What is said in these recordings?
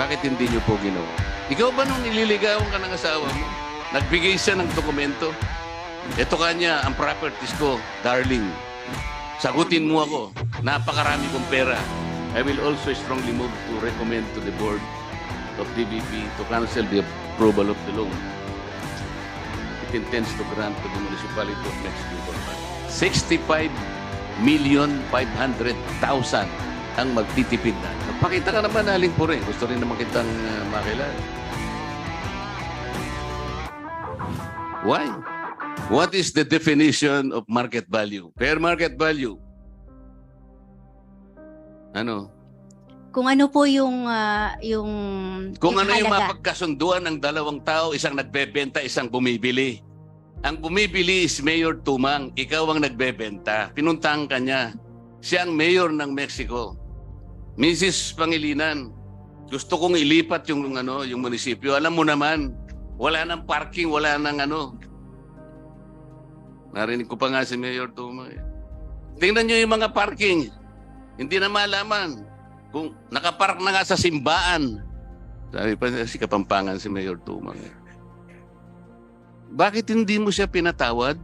Bakit hindi niyo po ginawa? Ikaw ba nung nililigawan ka ng asawa mo? Nagbigay siya ng dokumento. Ito kanya, ang properties ko, darling. Sagutin mo ako. Napakarami kong pera. I will also strongly move to recommend to the board of DBP to cancel the approval of the loan. It intends to grant to the municipality of Mexico 65 million 500,000 ang magtitipid na. Pakita ka naman aling po rin. Gusto rin naman kitang uh, makilala. Why? What is the definition of market value? Fair market value. Ano? Kung ano po yung ah, yung Kung ano yung halaga. mapagkasunduan ng dalawang tao, isang nagbebenta, isang bumibili. Ang bumibili is Mayor Tumang, ikaw ang nagbebenta. Pinuntang ka niya. Siya ang mayor ng Mexico. Mrs. Pangilinan, gusto kong ilipat yung ano, yung munisipyo. Alam mo naman, wala nang parking, wala nang ano. Narinig ko pa nga si Mayor Tumang. eh. Tingnan niyo yung mga parking. Hindi na malaman kung nakapark na nga sa simbaan. Sabi pa si Kapampangan si Mayor Tumang. eh. Bakit hindi mo siya pinatawad?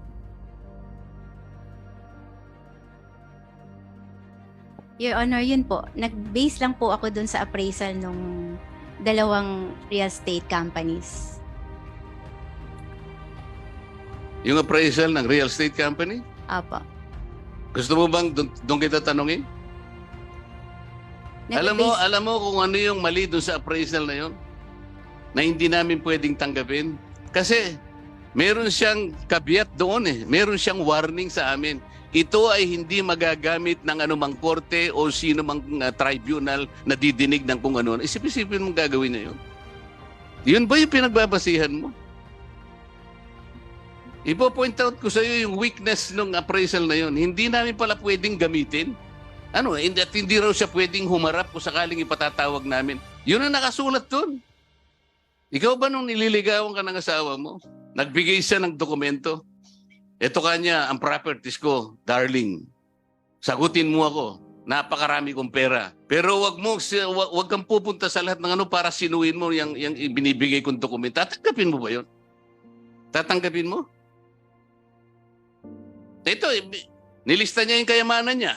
Your Honor, yun po. Nag-base lang po ako dun sa appraisal nung dalawang real estate companies. Yung appraisal ng real estate company? Apo. Gusto mo bang doon kita tanungin? Alam mo, Nag-base- alam mo kung ano yung mali doon sa appraisal na yon? Na hindi namin pwedeng tanggapin? Kasi meron siyang kabiat doon eh. Meron siyang warning sa amin. Ito ay hindi magagamit ng anumang korte o sino mang uh, tribunal na didinig ng kung ano. Isip-isipin mong gagawin na yun. Yun ba yung pinagbabasihan mo? Ipo-point out ko sa iyo yung weakness ng appraisal na yun. Hindi namin pala pwedeng gamitin. Ano, at hindi raw siya pwedeng humarap kung sakaling ipatatawag namin. Yun ang nakasulat doon. Ikaw ba nung nililigawan ka ng asawa mo, nagbigay siya ng dokumento? Ito kanya, ang properties ko, darling. Sagutin mo ako. Napakarami kong pera. Pero wag mo wag, kang pupunta sa lahat ng ano para sinuin mo yung, yung binibigay kong dokumento. Tatanggapin mo ba 'yon? Tatanggapin mo? Ito, i- nilista niya yung kayamanan niya.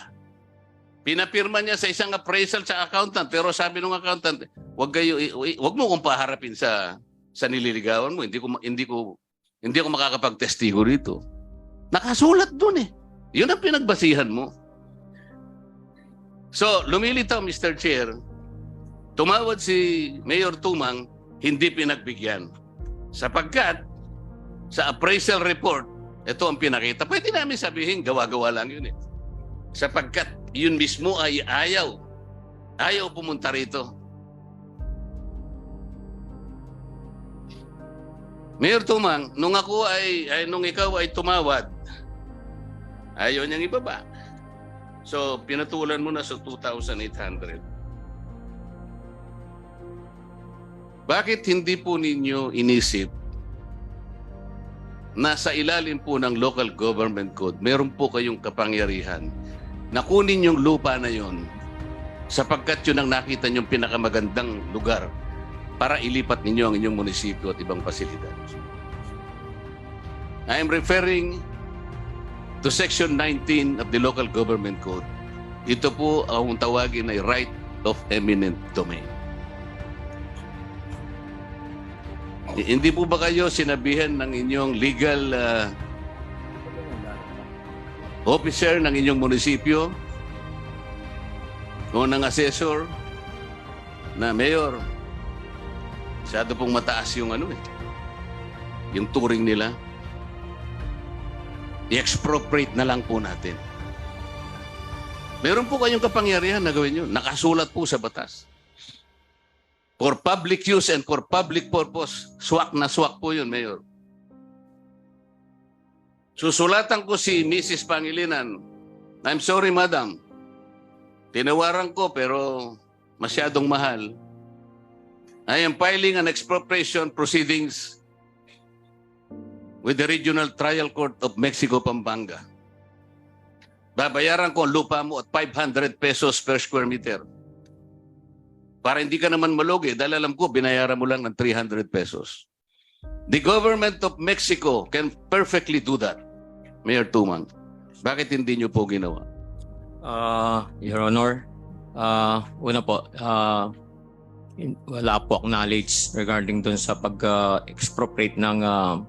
Pinapirma niya sa isang appraisal sa accountant. Pero sabi ng accountant, wag kayo, wag mo kong paharapin sa sa nililigawan mo. Hindi ko hindi ko hindi ako makakapagtestigo rito. Nakasulat doon eh. Yun ang pinagbasihan mo. So, lumilitaw, Mr. Chair, tumawad si Mayor Tumang, hindi pinagbigyan. Sapagkat, sa appraisal report, ito ang pinakita. Pwede namin sabihin, gawa-gawa lang yun eh. Sapagkat yun mismo ay ayaw. Ayaw pumunta rito. Mayor Tumang, nung ako ay, ay nung ikaw ay tumawad, ayaw niyang ibaba. So, pinatulan mo na sa 2,800. Bakit hindi po ninyo inisip na sa ilalim po ng local government code, meron po kayong kapangyarihan na kunin yung lupa na yon sapagkat yun ang nakita niyong pinakamagandang lugar para ilipat ninyo ang inyong munisipyo at ibang pasilidad. I am referring to Section 19 of the Local Government Code. Ito po ang tawagin ay right of eminent domain. Hindi po ba kayo sinabihan ng inyong legal ah, officer ng inyong munisipyo o ng assessor na mayor, masyado pong mataas yung ano eh, yung turing nila. I-expropriate na lang po natin. Meron po kayong kapangyarihan na gawin yun. Nakasulat po sa batas. For public use and for public purpose, swak na swak po yun, Mayor. Susulatan ko si Mrs. Pangilinan. I'm sorry, Madam. Tinawaran ko pero masyadong mahal. I am filing an expropriation proceedings with the Regional Trial Court of Mexico, Pampanga. Babayaran ko ang lupa mo at 500 pesos per square meter. Para hindi ka naman malugi dahil alam ko binayaran mo lang ng 300 pesos. The government of Mexico can perfectly do that. Mayor Tumang, bakit hindi nyo po ginawa? Ah, Your Honor, ah, una po, in- wala po akong knowledge regarding dun sa pag-expropriate ng ah,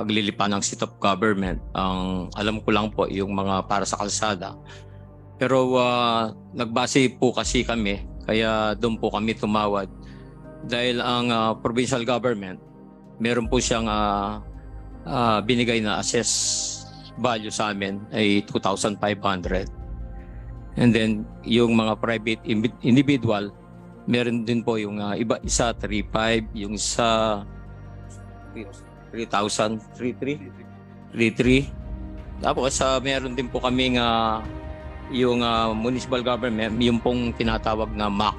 paglilipa ng seat of government. Ang alam ko lang po yung mga para sa kalsada. Pero ah, nagbase po kasi kami, kaya doon po kami tumawad. Dahil ang ah, provincial government, meron po siyang ah, ah, binigay na assess value sa amin ay 2,500. And then yung mga private individual, meron din po yung ah, iba isa 3.5, yung isa 3,000, 3.3, 3.3. Tapos sa meron din po kami nga yung ah, municipal government, yung pong tinatawag na MAC,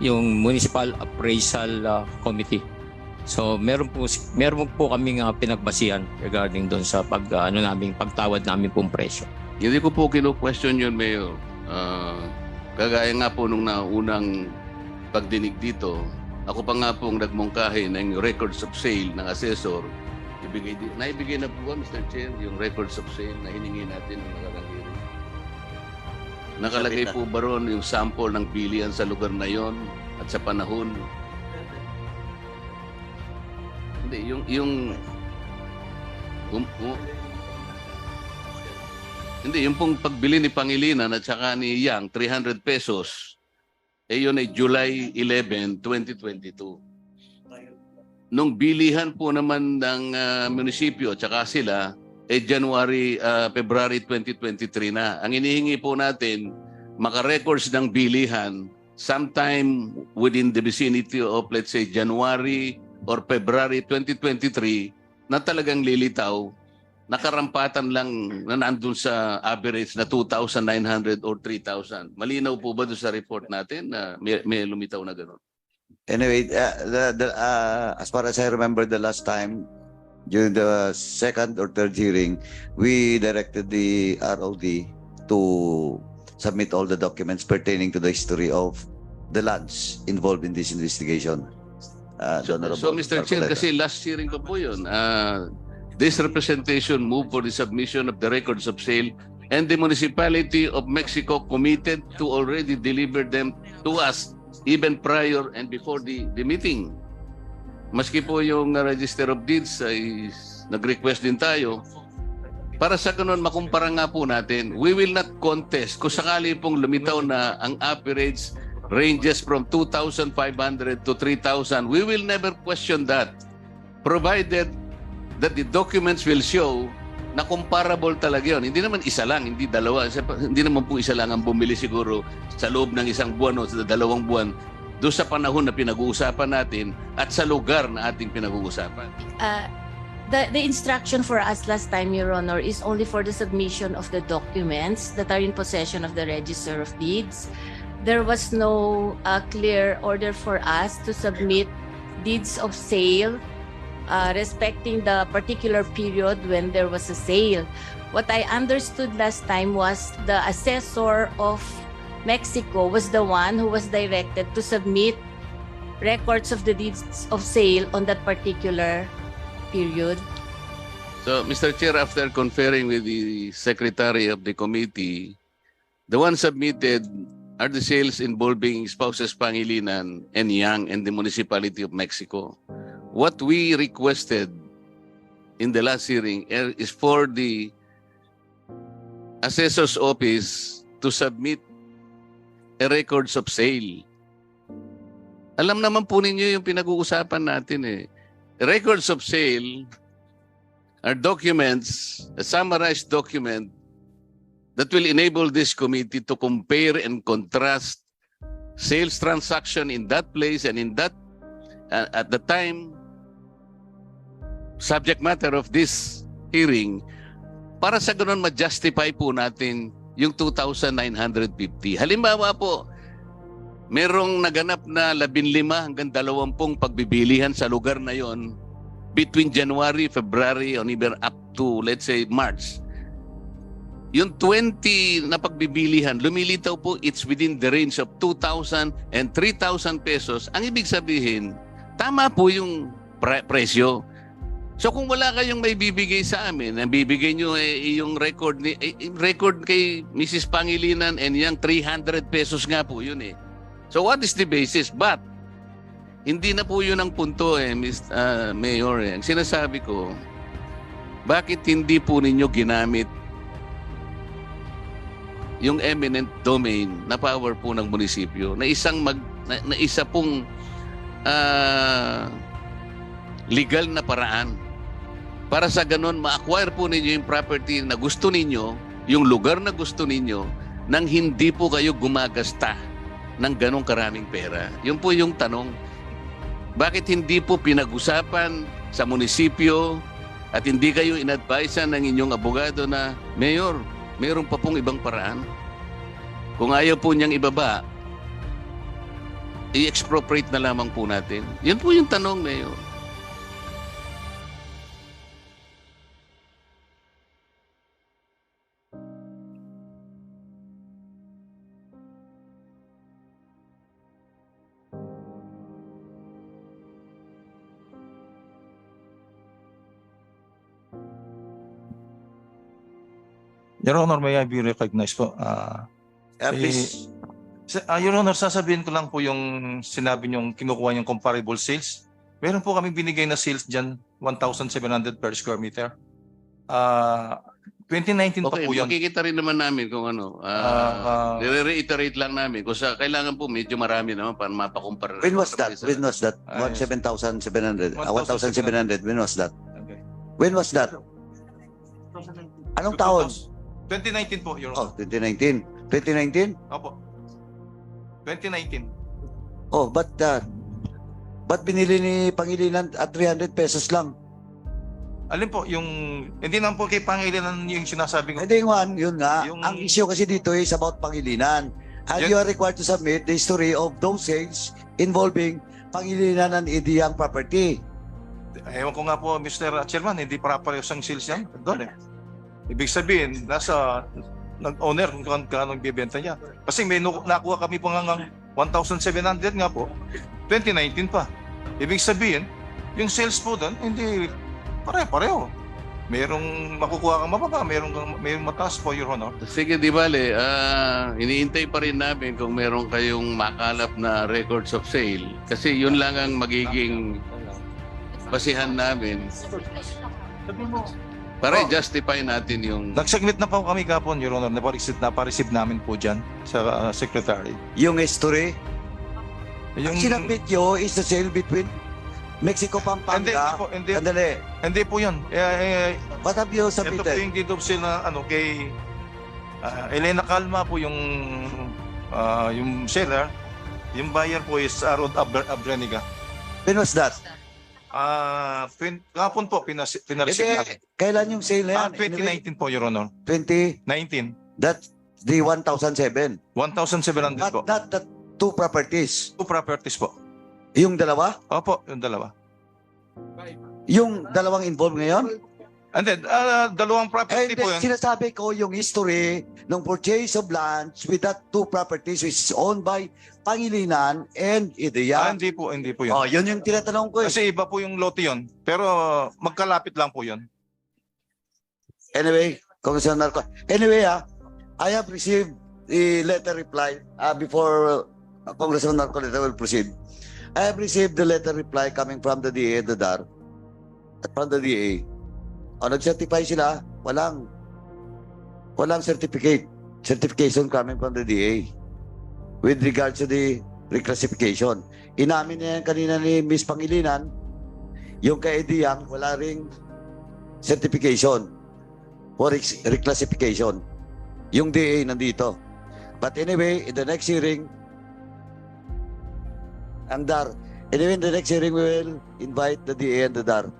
yung Municipal Appraisal ah, Committee. So meron po meron po kami nga pinagbasihan regarding doon sa pag ah, ano naming pagtawad namin pong presyo. Hindi ko po kino-question yun, Mayor. Ah, kagaya nga po nung naunang pagdinig dito, ako pa nga pong nagmungkahi ng records of sale ng assessor. Ibigay, naibigay na po ba, Mr. Chair, yung records of sale na hiningi natin ng nakarang hearing? Nakalagay po ba ron yung sample ng bilian sa lugar na yon at sa panahon? Hindi, yung, yung, um, um- hindi, yung pong pagbili ni Pangilinan at saka ni Yang, 300 pesos, eh yun ay July 11, 2022. Nung bilihan po naman ng ah, munisipyo at saka sila, eh January, ah, February 2023 na. Ang inihingi po natin, makarecords ng bilihan sometime within the vicinity of let's say January or February 2023 na talagang lilitaw nakarampatan lang na nandun sa average na 2,900 or 3,000. Malinaw po ba doon sa report natin na may, may lumitaw na gano'n? Anyway, uh, the, the, uh, as far as I remember the last time, during the second or third hearing, we directed the ROD to submit all the documents pertaining to the history of the lands involved in this investigation. Uh, So, so Mr. Chair, kasi last hearing ko po yun, uh, this representation moved for the submission of the records of sale and the municipality of Mexico committed to already deliver them to us even prior and before the, the meeting. Maski po yung Register of Deeds ay nag-request din tayo, para sa ganun makumpara nga po natin, we will not contest kung sakali pong lumitaw na ang average ranges from 2,500 to 3,000. We will never question that provided that the documents will show na comparable talaga yun. Hindi naman isa lang, hindi dalawa. Hindi naman po isa lang ang bumili siguro sa loob ng isang buwan o sa dalawang buwan doon sa panahon na pinag-uusapan natin at sa lugar na ating pinag-uusapan. uh, the, the instruction for us last time, Your Honor, is only for the submission of the documents that are in possession of the Register of Deeds. There was no uh, clear order for us to submit deeds of sale uh, respecting the particular period when there was a sale. What I understood last time was the assessor of Mexico was the one who was directed to submit records of the deeds of sale on that particular period. So, Mr. Chair, after conferring with the secretary of the committee, the ones submitted are the sales involving spouses Pangilinan and Yang and the municipality of Mexico. What we requested in the last hearing er- is for the assessor's office to submit a records of sale. Alam naman po ninyo yung pinag-uusapan natin eh. Records of sale are documents, a summarized document that will enable this committee to compare and contrast sales transaction in that place and in that uh, at the time subject matter of this hearing para sa ganun ma-justify po natin yung 2,950. Halimbawa po, merong naganap na 15 hanggang 20 pagbibilihan sa lugar na yon between January, February, or even up to, let's say, March. yung 20 na pagbibilihan, lumilitaw po it's within the range of 2,000 and 3,000 pesos. Ang ibig sabihin, tama po yung pre- presyo. So kung wala kayong may bibigay sa amin, ang bibigay nyo eh, yung record ni eh, record kay Mrs. Pangilinan and yung 300 pesos nga po yun eh. So what is the basis? But hindi na po yun ang punto eh, Mr. ah, Mayor. Eh. Ang sinasabi ko, bakit hindi po ninyo ginamit yung eminent domain na power po ng munisipyo na isang mag na, na isa pong ah, legal na paraan para sa ganun ma-acquire po ninyo yung property na gusto ninyo, yung lugar na gusto ninyo nang hindi po kayo gumagasta ng ganong karaming pera. Yun po yung tanong. Bakit hindi po pinag-usapan sa munisipyo at hindi kayo inadvisean ng inyong abogado na, Mayor, meron pa pong ibang paraan? Kung ayaw po niyang ibaba, i-expropriate na lamang po natin. Yan po yung tanong, Mayor. Your Honor, may I be recognized po? Ah, Uh, Eh, please, sa- ah, Your Honor, sasabihin ko lang po yung sinabi niyong kinukuha yung comparable sales. Meron po kami binigay na sales dyan, 1,700 per square meter. Ah, 2019 pa Okay, po yun. makikita rin naman namin kung ano. Ah, Uh, reiterate lang namin. Kung sa, kailangan po medyo marami naman para mapakumpara. when was that? When was that? Yes. 7,700. Uh, 1,700. When was that? Okay. When was that? Anong taon? 2019 po, Your Oh, Honor. 2019. 2019? Opo. 2019. Oh, but uh, ba't binili ni Pangilinan at 300 pesos lang? Alin po, yung, hindi naman po kay Pangilinan yung sinasabi ko. Hindi Juan, yun nga. Yung- Ang issue kasi dito is about Pangilinan. And Yan- you are required to submit the history of those sales involving Pangilinan and Idiyang property. Ewan ko nga po, Mr. Chairman, hindi para parehas ang sales yan. Doon eh. Ibig sabihin, nasa nag-owner kung kano kano bibenta niya. Kasi may nu- nakuha kami po hanggang 1,700 nga po, 2019 pa. Ibig sabihin, yung sales po doon, hindi pare-pareho. Merong makukuha kang mababa, merong, kang- merong mataas po, Your Honor. Sige, di bale. ah, iniintay pa rin namin kung meron kayong makalap na records of sale. Kasi yun lang ang magiging basihan namin para Oh. i-justify natin yung... Nag-submit na po kami kapon, Your Honor. Napareceive, napareceive namin po dyan sa uh, secretary. Yung history, Yung, ang sinabit nyo is the sale between Mexico, hindi, hindi Pampanga. po, hindi, Sandali. hindi po yun. Eh, eh, What have you Ito po submitted? yung deed of sale na ano kay ah, Elena Calma po yung ah, yung seller. Yung buyer po is Arod Abr Abreniga. When was that? Ah, uh, kapon po pinas pinareceive Kasi, natin. kailan yung sale na Ah, yan? Anyway, 2019 po, Your Honor. 20, 19. that's the 1,007. 1,700 Not, po. not the two properties. Two properties po. Yung dalawa? Opo, yung dalawa. Yung dalawang involved ngayon? And then, ah, dalawang Eh, property po yun. sinasabi ko yung history ng purchase of lands with that two properties which is owned by Pangilinan and Ah, Ideya. hindi po, hindi po yun. Oh, yun yung tinatanong ko eh. Kasi iba po yung lote yun. Pero magkalapit lang po yun. Anyway, Congressman Marco. Anyway, ah, I have received the letter reply uh, before uh, Congressman Marco will proceed. I have received the letter reply coming from the DA and the DAR. From the DA. O, nag-certify sila, walang walang certificate. Certification coming from the DA with regards to the reclassification. Inamin niya yan kanina ni Miss Pangilinan, yung kay Ediyang, wala ring certification for reclassification. Yung DA nandito. But anyway, in the next hearing, ang DAR. Anyway, in the next hearing, we will invite the DA and the DAR.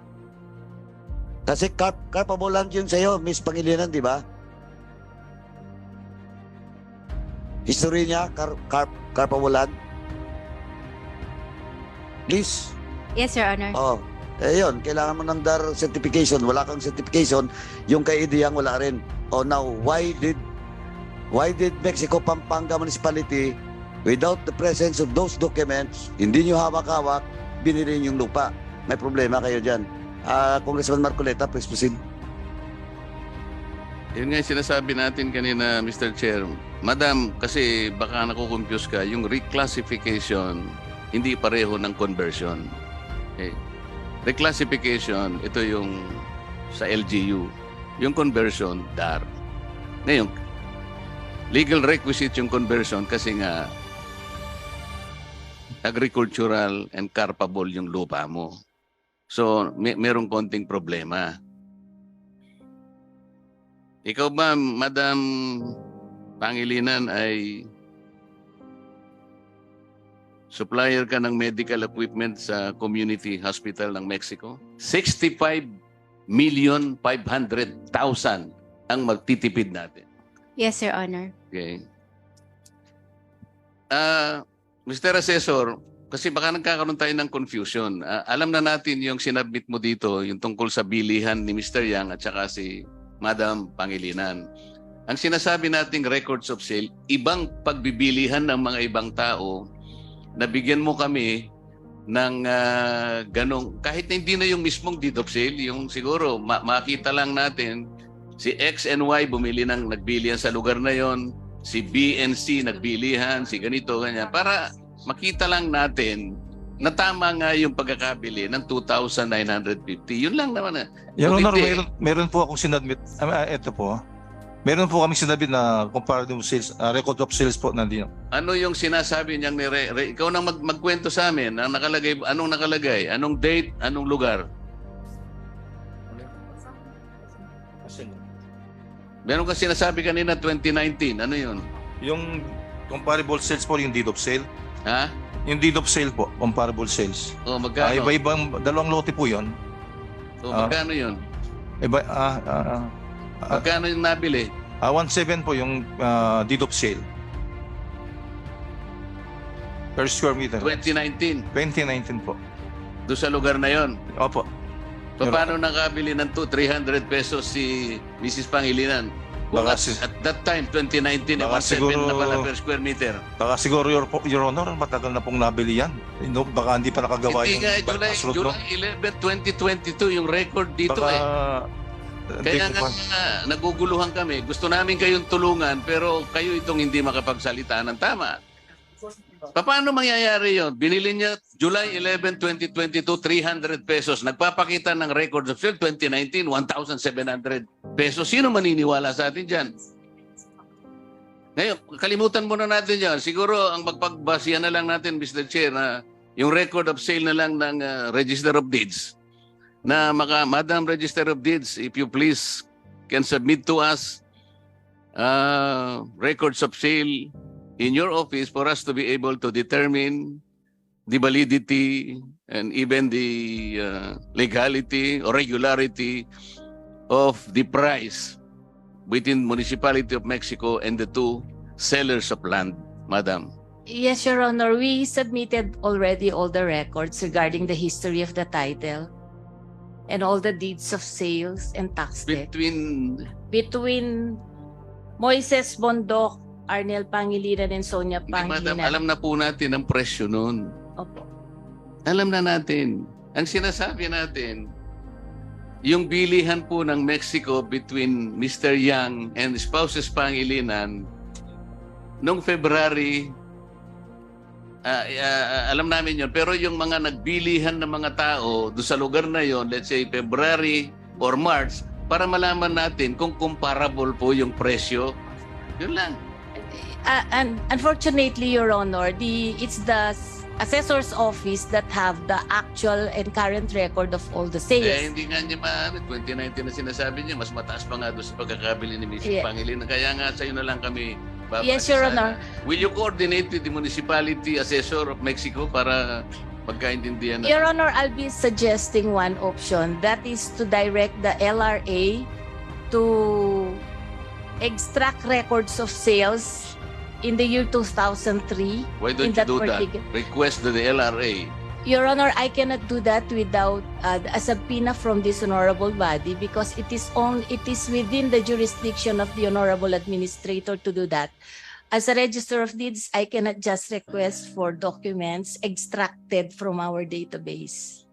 Kasi carp carpable land yun sa'yo, Miss Pangilinan, di ba? History niya, car carp carpable land. Please. Yes, Your Honor. Oh. Eh yun, kailangan mo ng DAR certification. Wala kang certification, yung kay Idiyang wala rin. Oh, now, why did why did Mexico Pampanga Municipality without the presence of those documents, hindi nyo hawak-hawak, binili yung lupa? May problema kayo dyan. Ah, Congressman Marcoleta, please proceed. Yun nga yung sinasabi natin kanina, Mr. Chair. Madam, kasi baka nakukonfuse ka, yung reclassification, hindi pareho ng conversion. Okay. Reclassification, ito yung sa LGU. Yung conversion, DAR. Ngayon, legal requisite yung conversion kasi nga agricultural and carpable yung lupa mo. So, may, merong konting problema. Ikaw ba, Madam Pangilinan, ay supplier ka ng medical equipment sa Community Hospital ng Mexico? 65 million 500,000 ang magtitipid natin. Yes, Your Honor. Okay. Ah, Mr. Assessor, kasi baka nagkakaroon tayo ng confusion. Ah, alam na natin yung sinabmit mo dito, yung tungkol sa bilihan ni Mr. Yang at saka si Madam Pangilinan. Ang sinasabi nating records of sale, ibang pagbibilihan ng mga ibang tao na bigyan mo kami ng ah, ganong, kahit na hindi na yung mismong deed of sale, yung siguro ma- makita lang natin si X and Y bumili ng nagbilihan sa lugar na yon, si B and C nagbilihan, si ganito, ganyan. Para makita lang natin na tama nga yung pagkakabili ng 2,950. Yun lang naman. ah. Your Honor, meron, meron po akong sinadmit. Ah, ito po. Meron po kami sinabit na comparative sales, ah, record of sales po nandito. Ano yung sinasabi niyang nire, re- ikaw nang mag, magkwento sa amin, ang nakalagay, anong nakalagay, anong date, anong lugar. Meron ka sinasabi kanina 2019, ano yun? Yung comparable sales po yung deed of sale. Ha? Yung deed of sale po, comparable sales. O Ah, magkano? iba-ibang dalawang lote po 'yon. o ah. magkano yun? Iba ah ah, ah, Magkano yung nabili? ah, 17 po yung ah, deed of sale. Per square meter. 2019, 2019 po. doon sa lugar na yon. Opo. Pero- Paano nakabili ng 2, 300 pesos si Mrs. Pangilinan? Baka at, si- at that time, 2019, Baka 1.7 siguro- na pala per square meter. Baka siguro your, your honor, matagal na pong nabili yan. No, baka hindi pa nakagawa Hindi yung nga, July, no? July 11, 2022, yung record dito Baka, eh. hindi Kaya nga nga, naguguluhan kami. Gusto namin kayong tulungan, pero kayo itong hindi makapagsalita ng tama. Paano mangyayari yon? Binili niya July 11, 2022, 300 pesos. Nagpapakita ng record of sale 2019, 1,700 pesos. Sino maniniwala sa atin dyan? Ngayon, kalimutan muna natin yan. Siguro ang magpagbasihan na lang natin, Mr. Chair, na yung record of sale na lang ng uh, Register of Deeds na maka, Madam Register of Deeds, if you please can submit to us uh, records of sale in your office for us to be able to determine the validity and even the uh, legality or regularity of the price within municipality of Mexico and the two sellers of land, Madam. Yes, Your Honor, we submitted already all the records regarding the history of the title and all the deeds of sales and tax debt Between between Moises Bondok, Arnel Pangilinan, and Sonia Hindi, madam, Pangilinan. alam na po natin ang presyo nun. Opo. Alam na natin. Ang sinasabi natin, yung bilihan po ng Mexico between Mr. Yang and spouses Pangilinan noong February, ah, ah, alam namin yon Pero yung mga nagbilihan ng mga tao doon sa lugar na yon, let's say February or March, para malaman natin kung comparable po yung presyo. Yun lang. Uh, and unfortunately, Your Honor, the it's the assessor's office that have the actual and current record of all the Eh, sales. hindi nga niya maaari. 2019 na sinasabi niya, mas mataas pa nga doon sa pagkakabili ni Mrs. Yeah. Pangilinan. Kaya nga sa'yo na lang kami babasa Yes, Your. Honor. Will you coordinate with the municipality assessor of Mexico para magkaintindihan na? Your Honor, I'll be suggesting one option. That is to direct the LRA to extract records of sales in the year 2003 Why don't in you that do that? Request to the LRA Your Honor, I cannot do that without uh, a subpoena from this honorable body because it is on it is within the jurisdiction of the honorable administrator to do that. As a register of deeds, I cannot just request for documents extracted from our database.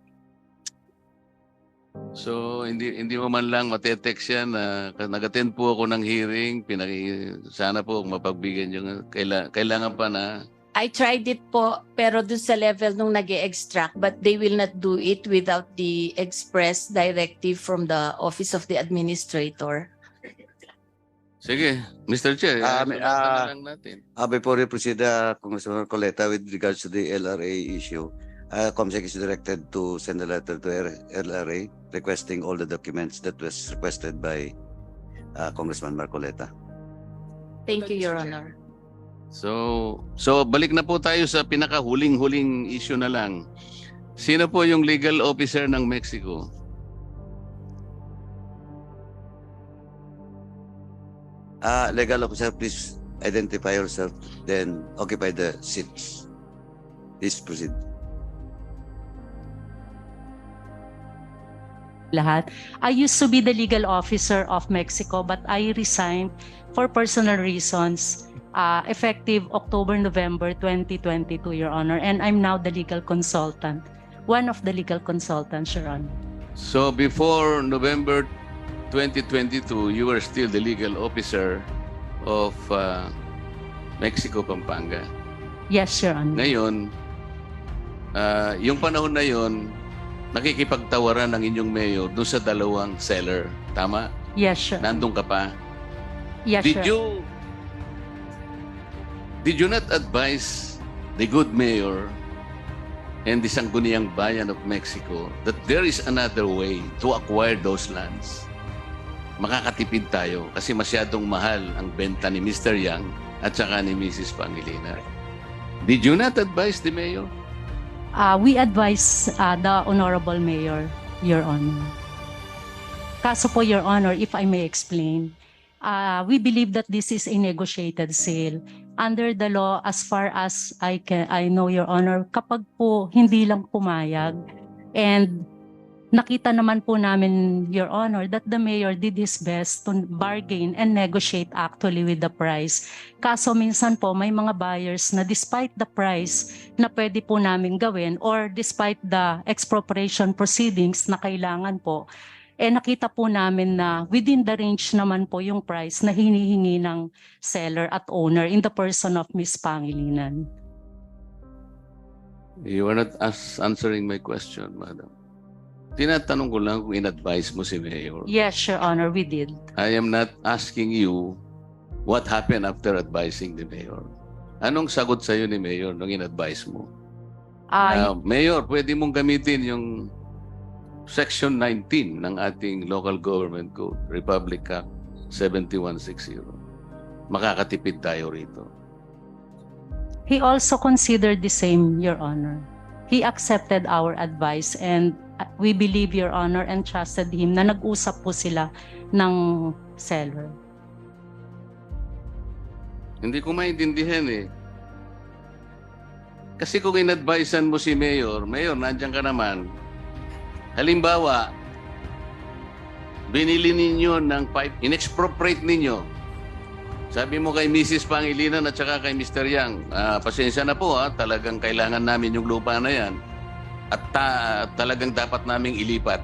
So hindi hindi mo man lang matetext yan na nag-attend po ako ng hearing, pinaki sana po mapagbigyan yung kaila, kailangan pa na I tried it po, pero dun sa level nung nag extract but they will not do it without the express directive from the Office of the Administrator. Sige, Mr. Chair, Ah, uh, ah, lang natin. Uh, before we proceed, uh, Congressman Coleta, with regards to the LRA issue, uh, COMSEC is directed to send a letter to LRA requesting all the documents that was requested by uh, Congressman Marcoleta. Thank you, Your Honor. So, so balik na po tayo sa pinakahuling-huling issue na lang. Sino po yung legal officer ng Mexico? Uh, legal officer, please identify yourself, then occupy the seats. Please proceed. Lahat. I used to be the legal officer of Mexico but I resigned for personal reasons uh, effective October, November 2022, Your Honor. And I'm now the legal consultant, one of the legal consultants, Your Honor. So before November 2022, you were still the legal officer of uh, Mexico, Pampanga. Yes, Your Honor. Ngayon, ah, yung panahon na yon, nakikipagtawaran ng inyong mayor doon sa dalawang seller. Tama? Yes, Your Nandun ka pa. Yes, Did Your you Did you not advise the good mayor and the Sangguniang Bayan of Mexico that there is another way to acquire those lands? Makakatipid tayo kasi masyadong mahal ang benta ni Mr. Yang at saka ni Mrs. Pangilinan. Did you not advise the mayor? Uh, we advise uh, the Honorable Mayor, Your Honor. Kaso po, Your Honor, if I may explain, uh, we believe that this is a negotiated sale. Under the law, as far as I can, I know, Your Honor, kapag po hindi lang pumayag and nakita naman po namin, Your Honor, that the mayor did his best to bargain and negotiate actually with the price. Kaso minsan po may mga buyers na despite the price na pwede po namin gawin or despite the expropriation proceedings na kailangan po, eh nakita po namin na within the range naman po yung price na hinihingi ng seller at owner in the person of Miss Pangilinan. You are not answering my question, madam. Tinatanong ko lang kung in-advise mo si mayor. Yes, Your Honor, we did. I am not asking you what happened after advising the mayor. Anong sagot sa'yo ni mayor nung in-advise mo? Ay, Ah, mayor, pwede mong gamitin yung Section 19 ng ating Local Government Code, Republic Act 7160. Makakatipid tayo rito. he also considered the same, Your Honor. He accepted our advice and uh, we believe, Your Honor, and trusted him na nag-usap po sila ng seller. Hindi ko maintindihan eh. Kasi kung in-advisean mo si Mayor, Mayor, nandiyan ka naman. Halimbawa, binili ninyo ng pipe, in-expropriate ninyo. Sabi mo kay Mrs. Pangilinan at saka kay Mr. Yang, ah, pasensya na po ha, talagang kailangan namin yung lupa na yan. At ta- talagang dapat naming ilipat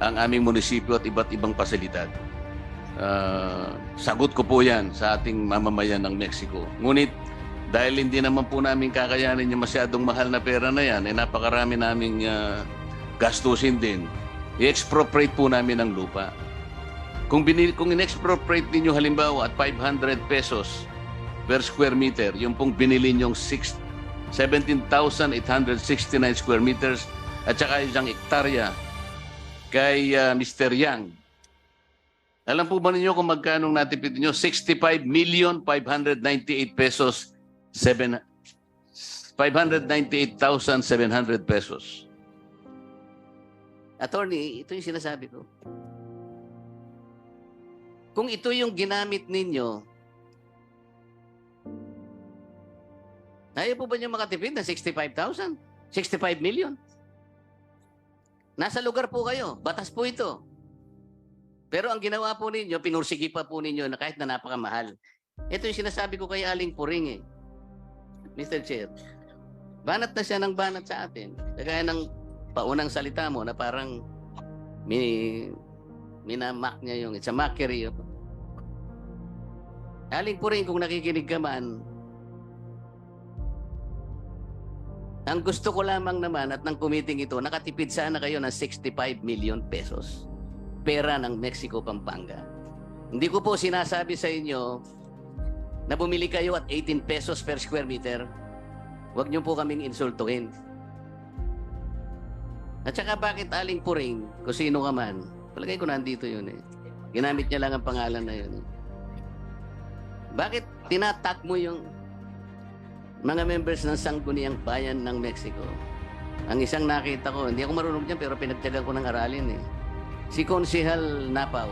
ang aming munisipyo at iba't ibang pasilidad. Ah, sagot ko po yan sa ating mamamayan ng Mexico. Ngunit dahil hindi naman po namin kakayanin yung masyadong mahal na pera na yan, eh napakarami naming ah, gastusin din. I-expropriate po namin ang lupa. Kung, binili, kung in-expropriate ninyo halimbawa at 500 pesos per square meter, yung pong binili nyong 6 17,869 square meters at saka isang ektarya kay ah, Mr. Yang. Alam po ba ninyo kung magkano natipid niyo? 65 million 598 pesos 7 598,700 pesos. Attorney, ito yung sinasabi ko. Kung ito yung ginamit ninyo, kaya po ba niyo makatipid ng 65,000? 65 million. Nasa lugar po kayo. Batas po ito. Pero ang ginawa po ninyo, pinursigi pa po ninyo na kahit na napakamahal. Ito yung sinasabi ko kay Aling Puring eh. Mr. Chair, banat na siya ng banat sa atin. Kagaya ng paunang salita mo na parang may minamak niya yung it's a mockery. Aling Puring, kung nakikinig ka man, ang gusto ko lamang naman at ng committee ito, nakatipid sana kayo ng 65 million pesos. Pera ng Mexico, Pampanga. Hindi ko po sinasabi sa inyo na bumili kayo at 18 pesos per square meter. Huwag niyo po kaming insultuhin. At saka bakit aling puring, kung sino ka man, palagay ko nandito yun eh. Ginamit niya lang ang pangalan na yun. Bakit tinatak mo yung mga members ng Sangguniang Bayan ng Mexico? Ang isang nakita ko, hindi ako marunong dyan pero pinagtyagan ko ng aralin eh. Si Konsihal Napaw.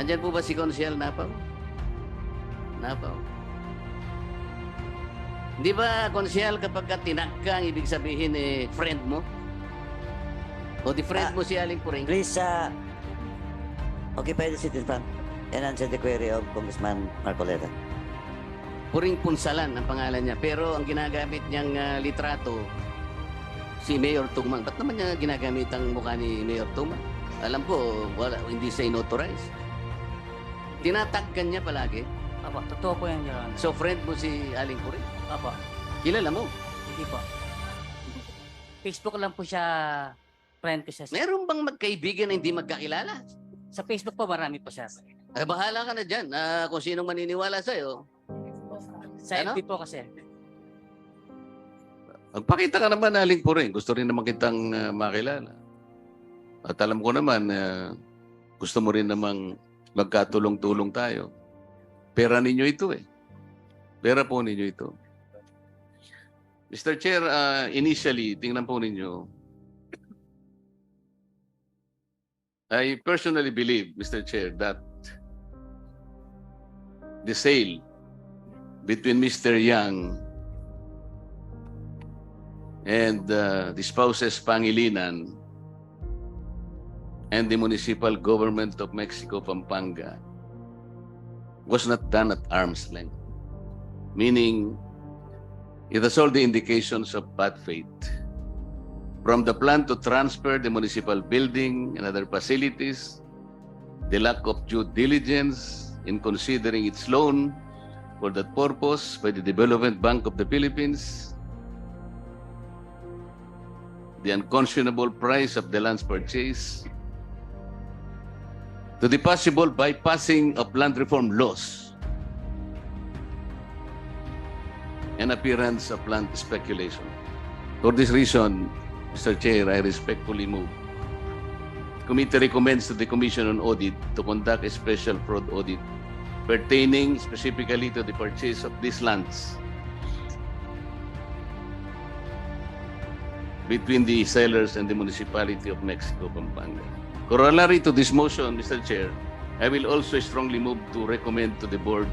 Andyan po ba si Konsihal Napaw? Napaw. Di ba, Konsihal, kapag ka tinagka, ang ibig sabihin eh, friend mo? O di friend Ah. mo si Aling Puring? Please, uh, the seat in front and answer the query of Congressman Marcoleta. Puring Punsalan ang pangalan niya. Pero ang ginagamit niyang ah, litrato, si Mayor Tungmang. Ba't naman niya ginagamit ang mukha ni Mayor Tungmang? Alam ko, wala, hindi siya inauthorize. Tinatagkan niya palagi. Apo, totoo po yan, Your Honor. So friend mo si Aling Puring? Apo, Kilala mo? hindi po. Facebook lang po siya, friend ko siya. Meron bang magkaibigan na hindi magkakilala? Sa Facebook po, marami po siya. Eh, bahala ka na dyan ah, kung sinong maniniwala sa'yo. Sa Ano? FB po kasi. Magpakita ka naman, Aling Puring. Gusto rin naman kitang ah, makilala. At alam ko naman, ah, gusto mo rin namang magkatulong-tulong tayo. Pera ninyo ito eh. Pera po ninyo ito. Mr. Chair, ah, initially, tingnan po ninyo, I personally believe, Mr. Chair, that the sale between Mr. Yang and uh, the spouses Pangilinan and the municipal government of Mexico, Pampanga, was not done at arm's length. Meaning, it has all the indications of bad faith. From the plan to transfer the municipal building and other facilities, the lack of due diligence in considering its loan for that purpose by the Development Bank of the Philippines, the unconscionable price of the land's purchase, to the possible bypassing of land reform laws and appearance of land speculation. For this reason, Mr. Chair, I respectfully move. Committee recommends to the Commission on Audit to conduct a special fraud audit pertaining specifically to the purchase of these lands between the sellers and the municipality of Mexico, Pampanga. Corollary to this motion, Mr. Chair, I will also strongly move to recommend to the Board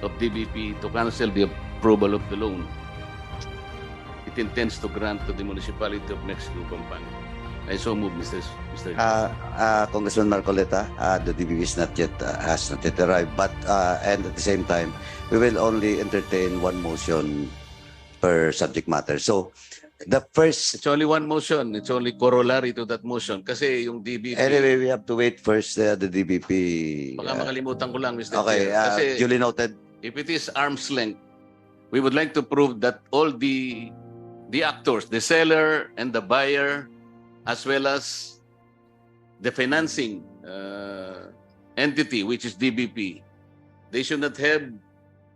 of DBP to cancel the approval of the loan. It intends to grant to the municipality of Mexico, Pampanga. I so move, Mr. Mr. Uh, uh, Congressman Marcoleta, uh, the DBB is not yet, uh, has not yet arrived, but, uh, and at the same time, we will only entertain one motion per subject matter. So, the first, It's only one motion. It's only corollary to that motion. Kasi yung DBP, anyway, we have to wait first, uh, the DBP. baka uh, makalimutan ko lang, Mr. Okay, Chair. uh, Kasi duly noted. if it is arm's length, we would like to prove that all the the actors, the seller and the buyer, as well as the financing uh, entity, which is DBP, they should not have,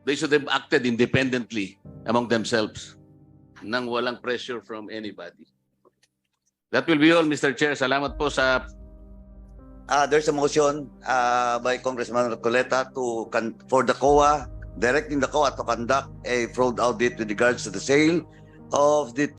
they should have acted independently among themselves nang walang pressure from anybody. That will be all, Mr. Chair. Salamat po sa Uh, there's a motion uh, by Congressman Recoleta to con- for the COA directing the COA to conduct a fraud audit with regards to the sale of the